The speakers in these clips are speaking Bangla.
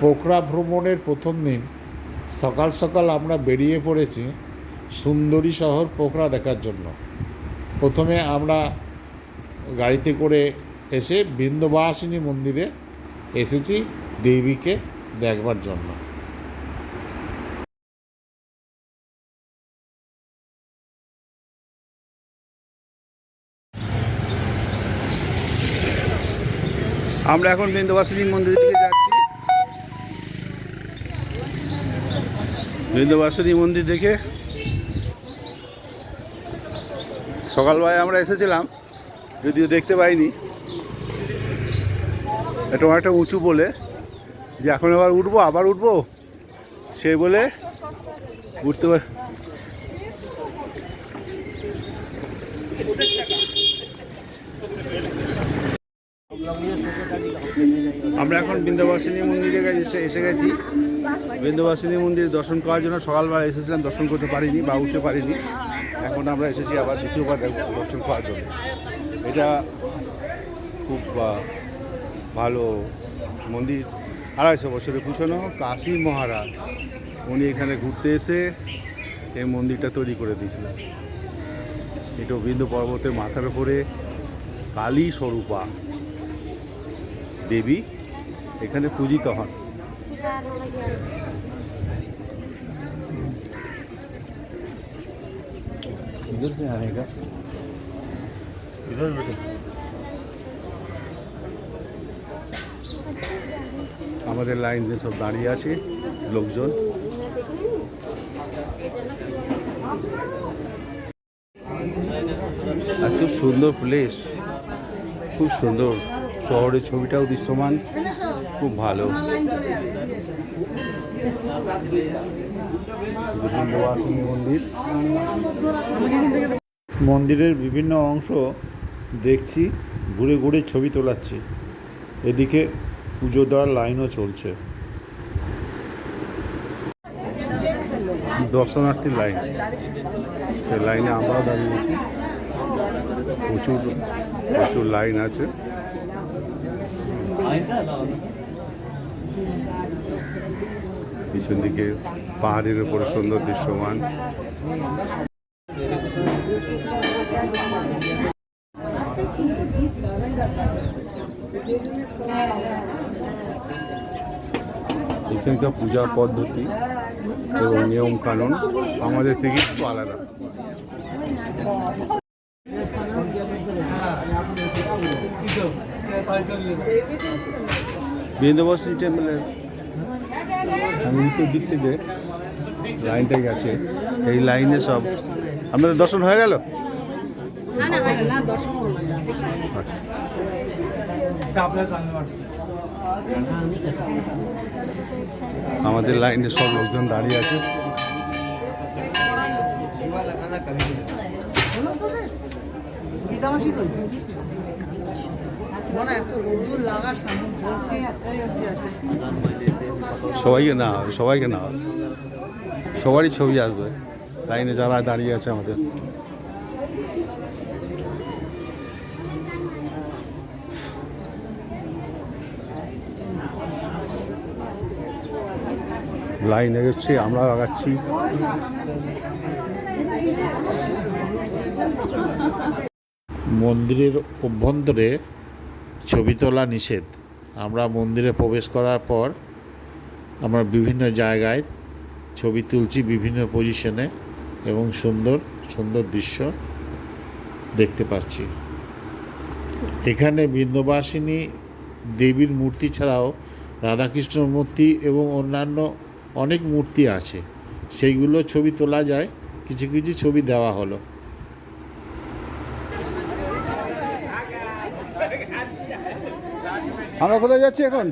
পোখরা ভ্রমণের প্রথম দিন সকাল সকাল আমরা বেরিয়ে পড়েছি সুন্দরী শহর পোখরা দেখার জন্য। প্রথমে আমরা গাড়িতে করে এসে বিন্দবাসিনী মন্দিরে এসেছি দেবীকে দেখবার জন্য। আমরা এখন বিন্দুবাসিনী মন্দিরের দিকে যাচ্ছি। বিন্দুবাসিনী মন্দির দেখে সকালবেলায় আমরা এসেছিলাম, যদিও দেখতে পাইনি। এটা অনেকটা উঁচু বলে, যে এখন আবার উঠবো আবার উঠবো? সে বলে উঠতে পার আমরা এখন বৃন্দাবাসিনী মন্দিরে এসে এসে গেছি। বৃন্দাবাসিনী মন্দির দর্শন করার জন্য সকালবেলা এসেছিলাম, দর্শন করতে পারিনি বা উঠতে পারিনি। এখন আমরা এসেছি আবার দ্বিতীয়বার দর্শন করার জন্য। এটা খুব ভালো মন্দির। আড়াইশো বছরের পুছানো কাশী মহারাজ। উনি এখানে ঘুরতে এসে এই মন্দিরটা তৈরি করে দিয়েছিলেন। এটা বিন্দু পর্বতের মাথার উপরে কালী স্বরূপা দেবী এখানে পূজিত হন इधर से आएगा इधर बेटे আমাদের লাইন দিয়ে সব দাঁড়িয়ে আছে লোকজন এত সুন্দর প্লেস খুব সুন্দর শহরের ছবিটাও দৃশ্যমান। খুব ভালো। মন্দির। মন্দিরের বিভিন্ন অংশ দেখছি ঘুরে ঘুরে ছবি তোলাচ্ছি। এদিকে পুজো দেওয়ার লাইনও চলছে। দর্শনার্থীর লাইন। সেই লাইনে আমরাও দাঁড়িয়েছি প্রচুর প্রচুর লাইন আছে। পিছন দিকে পাহাড়ের উপরে সুন্দর দৃশ্যমান। এখানকার পূজা পদ্ধতি এবং নিয়ম কানুন আমাদের থেকে একটু আলাদা। বৃন্দাবাসী টেম্পলের উত্তর দিক থেকে লাইনটা গেছে এই লাইনে সব আপনাদের দর্শন হয়ে গেল? আমাদের লাইনে সব লোকজন দাঁড়িয়ে আছে। সবাইকে না হবে সবাইকে না। হবে সবারই ছবি আসবে। লাইনে যারা দাঁড়িয়ে আছে আমাদের। লাইন এগোচ্ছে আমরাও আগাচ্ছি। মন্দিরের অভ্যন্তরে ছবি তোলা নিষেধ। আমরা মন্দিরে প্রবেশ করার পর আমরা বিভিন্ন জায়গায় ছবি তুলছি বিভিন্ন পজিশনে এবং সুন্দর সুন্দর দৃশ্য দেখতে পাচ্ছি। এখানে বৃন্দবাসিনী দেবীর মূর্তি ছাড়াও রাধাকৃষ্ণ মূর্তি এবং অন্যান্য অনেক মূর্তি আছে। সেইগুলো ছবি তোলা যায়, কিছু কিছু ছবি দেওয়া হলো। আমরা কোথায় যাচ্ছি এখন?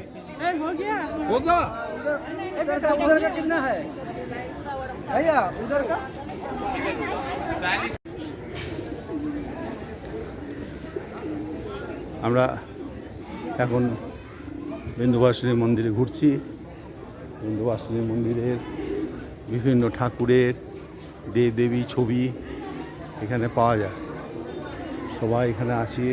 আমরা এখন বিন্দুবাসিনী মন্দিরে ঘুরছি। বিন্দুবাসিনী মন্দিরের বিভিন্ন ঠাকুরের দেব দেবী ছবি এখানে পাওয়া যায়। সবাই এখানে আছে।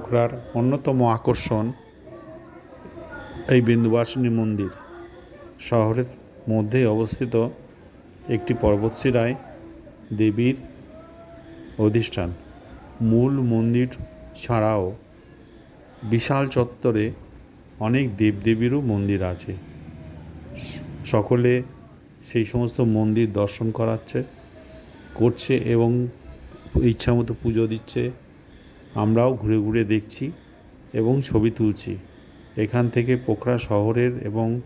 পোখরার অন্যতম আকর্ষণ এই বিন্দুবাসিনী মন্দির। শহরের মধ্যে অবস্থিত একটি পর্বতশিলায় দেবীর অধিষ্ঠান। মূল মন্দির ছাড়াও বিশাল চত্বরে অনেক দেবদেবীরও মন্দির আছে। সকলে সেই সমস্ত মন্দির দর্শন করাচ্ছে, করছে এবং ইচ্ছামতো পুজো দিচ্ছে। আমরাও ঘুরে ঘুরে দেখছি এবং ছবি তুলছি। এখান থেকে পোখরা শহরের এবং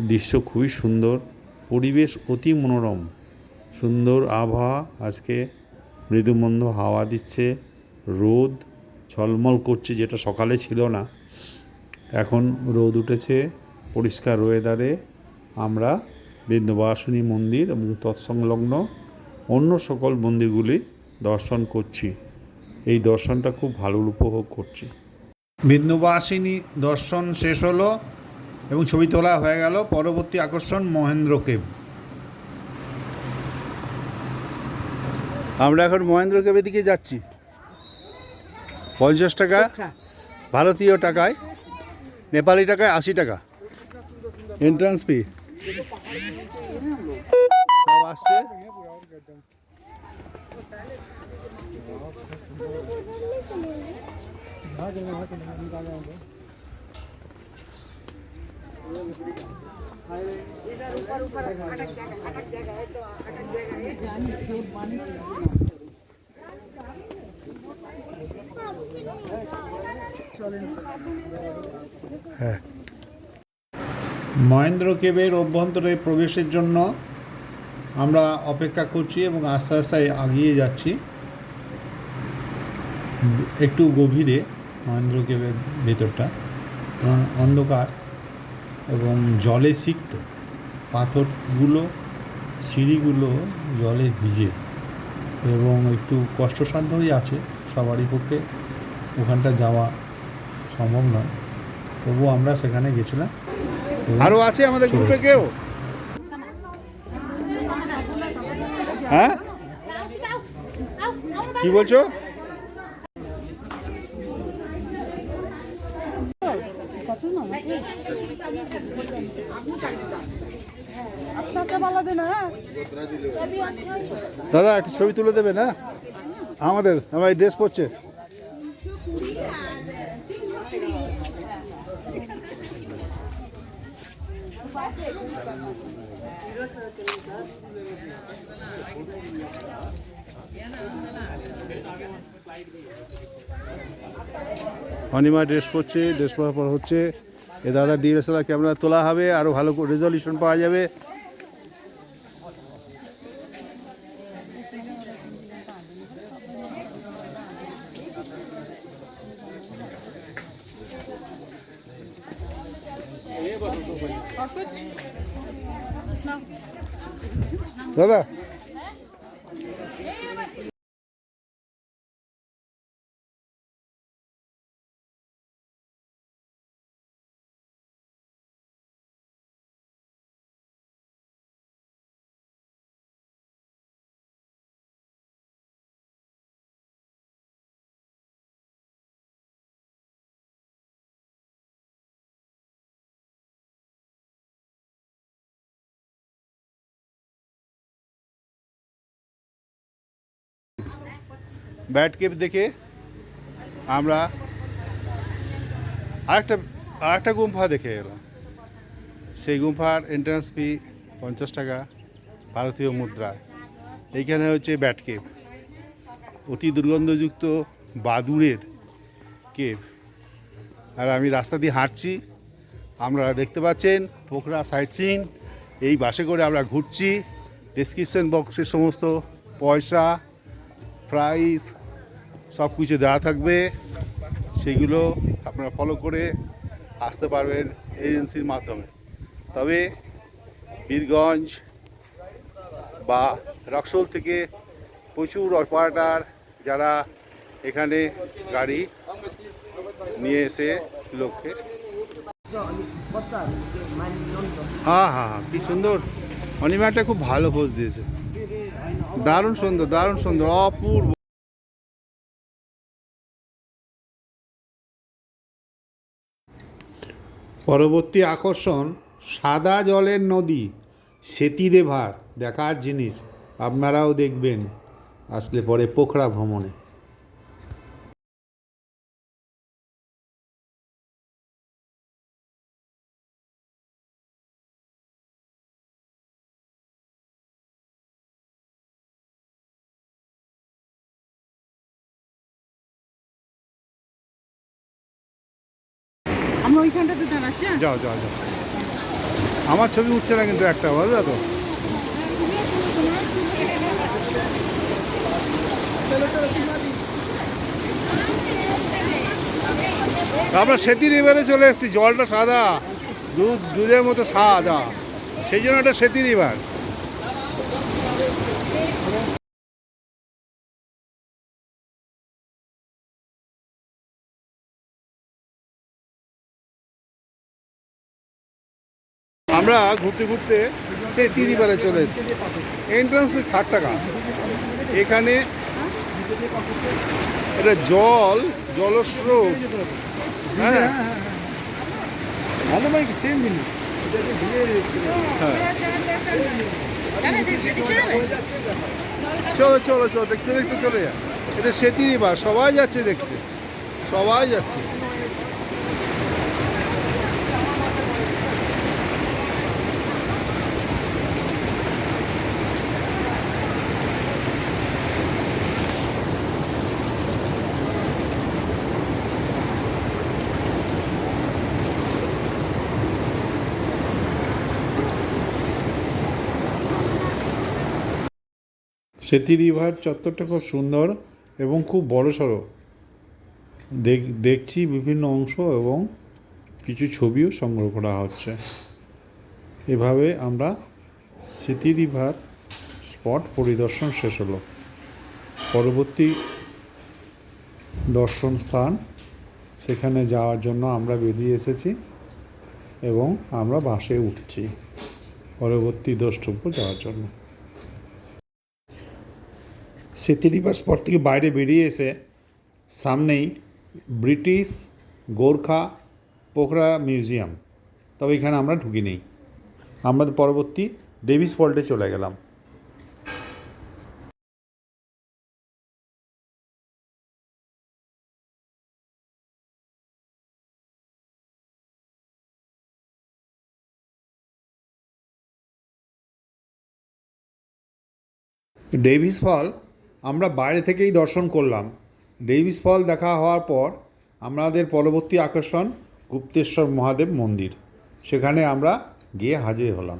দৃশ্য খুবই সুন্দর, পরিবেশ অতি মনোরম। সুন্দর আবহাওয়া, আজকে মৃদুমন্দ হাওয়া দিচ্ছে, রোদ ঝলমল করছে, যেটা সকালে ছিল না। এখন রোদ উঠেছে, পরিষ্কার ওয়েদারে আমরা বিন্দুবাসিনী মন্দির এবং তৎসংলগ্ন অন্য সকল মন্দিরগুলি দর্শন করছি। এই দর্শনটা খুব ভালো উপভোগ করছি। বিন্দুবাসিনী দর্শন শেষ হলো এবং ছবি তোলা হয়ে গেল। পরবর্তী আকর্ষণ মহেন্দ্র কেব আমরা এখন মহেন্দ্র কেবের দিকে যাচ্ছি। পঞ্চাশ টাকা ভারতীয় টাকায় নেপালি টাকায় আশি টাকা। এন্ট্রান্স ফি সব আসছে। মহেন্দ্র কেবের অভ্যন্তরে প্রবেশের জন্য আমরা অপেক্ষা করছি এবং আস্তে আস্তে এগিয়ে যাচ্ছি। একটু গভীরে মহেন্দ্র কেবের ভেতরটা এবং অন্ধকার এবং জলে সিক্ত পাথরগুলো সিঁড়িগুলো জলে ভিজে এবং একটু কষ্টসাধ্যই আছে সবারই পক্ষে ওখানটা যাওয়া সম্ভব নয় তবুও আমরা সেখানে গেছিলাম আরও আছে আমাদের গ্রুপে কেউ হ্যাঁ কি বলছো দাদা, একটা ছবি তুলে দেবে না? আমাদের আমার ড্রেস পরছে। অনিমা ড্রেস পরছে ড্রেস পরার পর হচ্ছে, এ দাদা ডিএসএলআর ক্যামেরা তোলা হবে আরও ভালো রেজলিউশন পাওয়া যাবে। দাদা ব্যাট কেপ দেখে আমরা আরেকটা আরেকটা গুম্ফা দেখে এলাম। সেই গুম্ফার এন্ট্রান্স ফি পঞ্চাশ টাকা, ভারতীয় মুদ্রায় এইখানে হচ্ছে ব্যাট কেপ অতি দুর্গন্ধযুক্ত বাদুড়ের কেপ আর আমি রাস্তা দিয়ে হাঁটছি। আমরা দেখতে পাচ্ছেন পোখরা সাইট সিন এই বাসে করে আমরা ঘুরছি। ডেসক্রিপশন বক্সের সমস্ত পয়সা প্রাইস সব কিছু দেওয়া থাকবে। সেগুলো আপনারা ফলো করে আসতে পারবেন এজেন্সির মাধ্যমে। তবে বীরগঞ্জ বা রক্সোল থেকে প্রচুর অপারেটার যারা এখানে গাড়ি নিয়ে এসে লোককে। হ্যাঁ হ্যাঁ হ্যাঁ কি সুন্দর। অনিমাটা খুব ভালো পোজ দিয়েছে। দারুণ সুন্দর দারুণ সুন্দর, অপূর্ব। পরবর্তী আকর্ষণ সাদা জলের নদী, সেতি দেভার। দেখার জিনিস, আপনারাও দেখবেন। আসলে পরে পোখরা ভ্রমণে। যাও যাও যাও। আমার ছবি উঠছে না কিন্তু একটা, বুঝলো তো? আমরা সেতি রিভারে চলে এসেছি, জলটা সাদা, দুধ, দুধের মতো সাদা। সেই জন্য একটা সেতি রিভার আমরা ঘুরতে ঘুরতে সেই তিরিবারে চলে এসেছি। এন্ট্রান্স ফি ষাট টাকা। এখানে এটা জল জলস্রোত। হ্যাঁ। ভালো কি সেম জিনিস। হ্যাঁ? চলো চলো চলো দেখতে দেখতে চলে যা। এটা সেতি রিভার সবাই যাচ্ছে দেখতে। সবাই যাচ্ছে। সেতি রিভার চত্বরটা খুব সুন্দর এবং খুব বড় সড়ো দেখ, দেখছি বিভিন্ন অংশ এবং কিছু ছবিও সংগ্রহ করা হচ্ছে। এভাবে আমরা স্মৃতি রিভার স্পট পরিদর্শন শেষ হলো। পরবর্তী দর্শন স্থান, সেখানে যাওয়ার জন্য আমরা বেরিয়ে এসেছি এবং আমরা বাসে উঠছি। পরবর্তী দ্রষ্টব্য যাওয়ার জন্য। সেতী রিভার স্পট থেকে বাইরে বেরিয়ে এসে সামনেই ব্রিটিশ গোর্খা পোখরা মিউজিয়াম। তবে এখানে আমরা ঢুকি নেই আমরা পরবর্তী ডেভিস ফল্টে চলে গেলাম। ডেভিস ফল আমরা বাইরে থেকেই দর্শন করলাম। ডেভিস ফল দেখা হওয়ার পর আমাদের পরবর্তী আকর্ষণ গুপ্তেশ্বর মহাদেব মন্দির। সেখানে আমরা গিয়ে হাজির হলাম।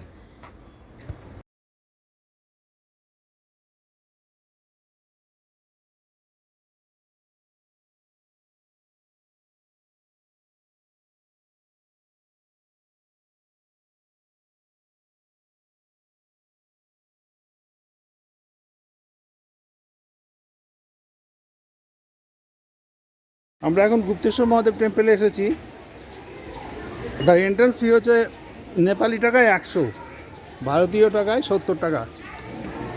আমরা এখন গুপ্তেশ্বর মহাদেব টেম্পলে এসেছি। তার এন্ট্রান্স ফি হচ্ছে নেপালি টাকায় একশো, ভারতীয় টাকায় সত্তর টাকা।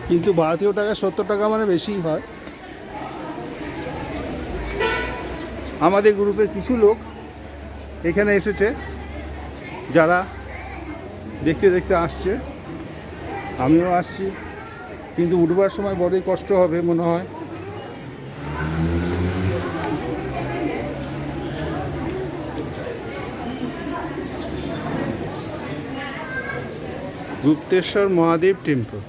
কিন্তু ভারতীয় টাকায় সত্তর টাকা মানে বেশিই হয়। আমাদের গ্রুপের কিছু লোক এখানে এসেছে, যারা দেখতে দেখতে আসছে। আমিও আসছি, কিন্তু উঠবার সময় বড়ই কষ্ট হবে মনে হয়। গুপ্তেশ্বর মহাদেব টেম্পল।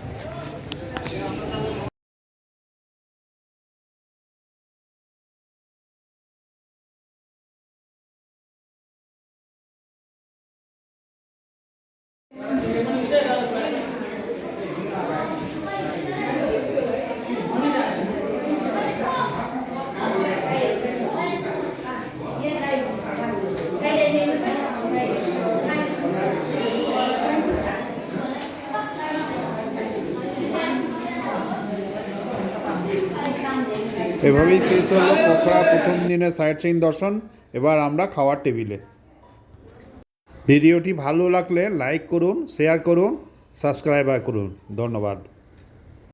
এভাবেই শেষ হলো পোখরা প্রথম দিনের সাইট সিন দর্শন। এবার আমরা খাওয়ার টেবিলে। ভিডিওটি ভালো লাগলে লাইক করুন শেয়ার করুন সাবস্ক্রাইব করুন। ধন্যবাদ।